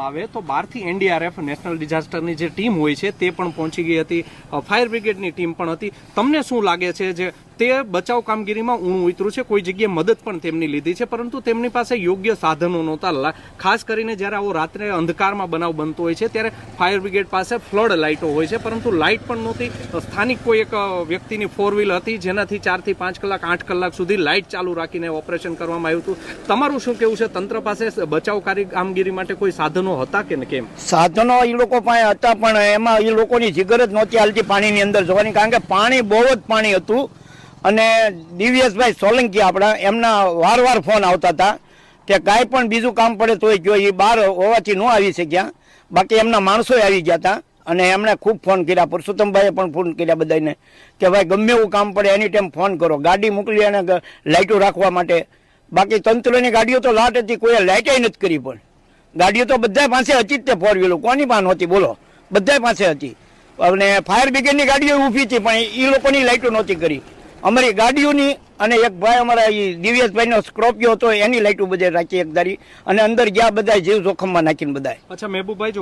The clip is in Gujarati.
કરવામાં આવે તો બહારથી એનડીઆરએફ નેશનલ ડિઝાસ્ટરની જે ટીમ હોય છે તે પણ પહોંચી ગઈ હતી. ફાયર બ્રિગેડની ટીમ પણ હતી. તમને શું લાગે છે જે તે બચાવ કામગીરીમાં ઊણું ઉતર્યું છે. કોઈ જગ્યાએ મદદ પણ તેમની લીધી છે, પરંતુ તેમની પાસે યોગ્ય સાધનો નહોતા. ખાસ કરીને જ્યારે આવો રાત્રે અંધકારમાં બનાવ બનતો હોય છે, ત્યારે ફાયર બ્રિગેડ પાસે ફ્લડ લાઇટો હોય છે, પરંતુ લાઇટ પણ નહોતી. સ્થાનિક કોઈ એક વ્યક્તિની ફોર વ્હીલ હતી, જેનાથી ચારથી પાંચ કલાક, આઠ કલાક સુધી લાઇટ ચાલુ રાખીને ઓપરેશન કરવામાં આવ્યું હતું. તમારું શું કેવું છે? તંત્ર પાસે બચાવકારી કામગીરી માટે કોઈ સાધનો હતા કે કેમ? સાધનો એ લોકો પાસે હતા, પણ એમાં એ લોકોની જીગર જ નહોતી હાલતી પાણીની અંદર જવાની, કારણ કે પાણી બહુ જ પાણી હતું. અને દિવ્યેશભાઈ સોલંકી આપણા, એમના વાર વાર ફોન આવતા હતા કે કાંઈ પણ બીજું કામ પડે તોય જો એ બહાર હોવાથી ન આવી શક્યા. બાકી એમના માણસોએ આવી ગયા હતા અને એમણે ખૂબ ફોન કર્યા. પુરુષોત્તમભાઈએ પણ ફોન કર્યા બધાને કે ભાઈ ગમે એવું કામ પડે, એની ટાઈમ ફોન કરો. ગાડી મોકલી અને લાઇટો રાખવા માટે. બાકી તંત્રની ગાડીઓ તો લાટ હતી કોઈએ લાઇટે નથી કરી પણ. ગાડીઓ તો બધા પાસે હતી જ તે ફોર વ્હીલર કોની પાન હતી બોલો. બધા પાસે હતી. અને ફાયર બ્રિગેડની ગાડીઓ ઊભી હતી, પણ એ લોકોની લાઇટો નહોતી કરી. અમારી ગાડીઓની અને એક ભાઈ અમારા ઈ દિવ્યેશભાઈનો સ્કોર્પિયો હતો, એની લાઇટો બધે રાખી એક ધારી અને અંદર ગયા બધા જીવ જોખમમાં નાખીને બધા અચ્છા, મહેબૂબભાઈ